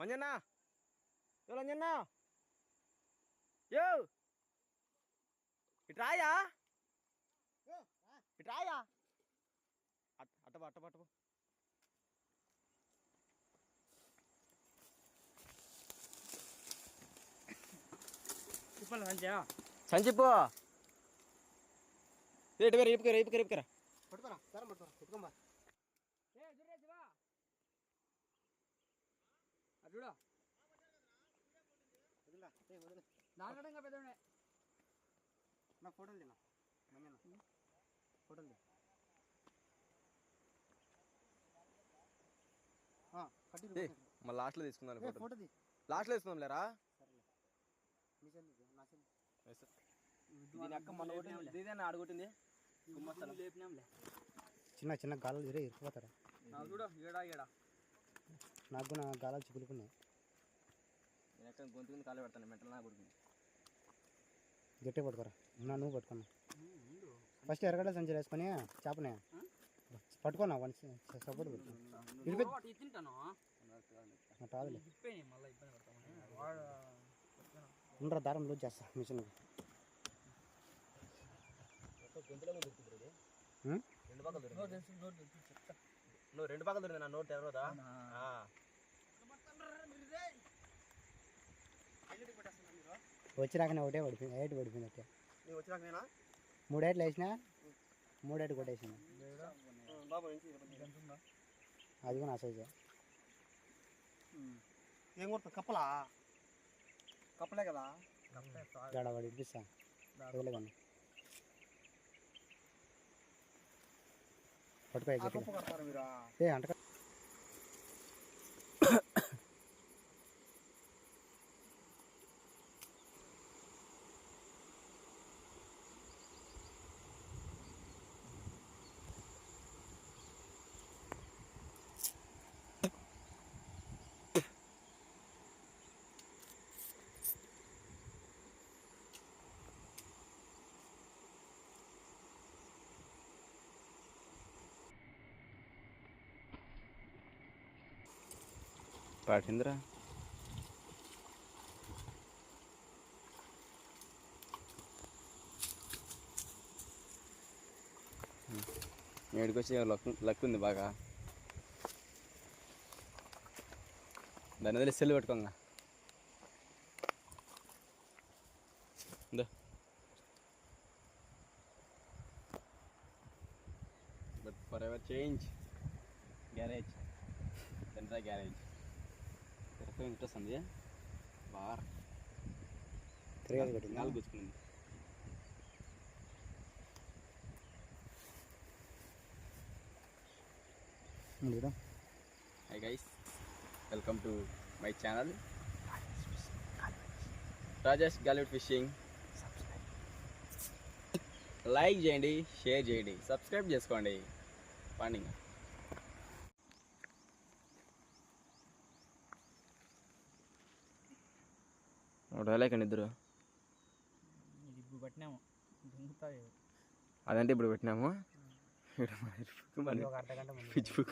అంజన్న యో అంజన్న యో ఇటు రాయా ఇటు రాయా అట్ అట్టబా అట్టబా అట్టబా సంచిపో వేరే రేపుకరా రేపుకరా రేపుకరా పట్టుకోరా సారం పట్టుకోరా ఎత్తుకోమ్మా ఏ జురే శివా అది చూడు. పెద్దనే నా ఫోటోలు తిన్నా ఫోటోలు ఏ మళ్ళీ లాస్ట్లో తీసుకుందాం ఫోటో. లాస్ట్లో తీసుకుందాం లేరా? లేపినాంలే చిన్న చిన్న ఇరుక్కుపోతారా? నాకు చూడు ఏడా ఏడా. నాకు కూడా గాలాలు చిక్కులుకున్నాయి. నేను ఎక్కడ గొంతు కింద కాలు పెడతాను మెంటల్ నా కొడుకుని. గట్టి పట్టుకోరా. నా నువ్వు పట్టుకున్నా. ఫస్ట్ ఎరగడ్డ సంచి వేసుకొని చేపనే. పట్టుకోనా వన్ సపోర్ట్ ఉండరా దారం లూజ్ చేస్తా మిషన్? రెండు పక్కలు రెండు పక్కలు దొరికింది నా నోరు తెరవదా? వచ్చి రాకనే ఒకటే పడిపోయింది ఎయిట్ పడిపోయింది అట్టే. మూడేట్లు వేసిన బాబు నుంచి అది కూడా నా సైజే. ఏం కొడుతుంది కప్పలా? కప్పలే కదా? గడ వాడు ఇప్పిస్తా. వదిలేదండి పట్టుకో ఏ అంట పాటిందిరా. ఏడికి లక్ లక్ ఉంది బాగా. దాని వదిలి cell పెట్టుకోంగా. But for ever change garage సెంట్రా garage కొట్టింది? నాలుగు గుచ్చుకుంది. Hi guys welcome to my channel Rajesh గాలిడ్ fishing like చేయండి షేర్ చేయండి సబ్స్క్రైబ్ చేసుకోండి. పండింగ్ డైలాగ్ ఇద్దరు. పట్టినాము. అదంటే ఇప్పుడు పెట్టినాము. ఒక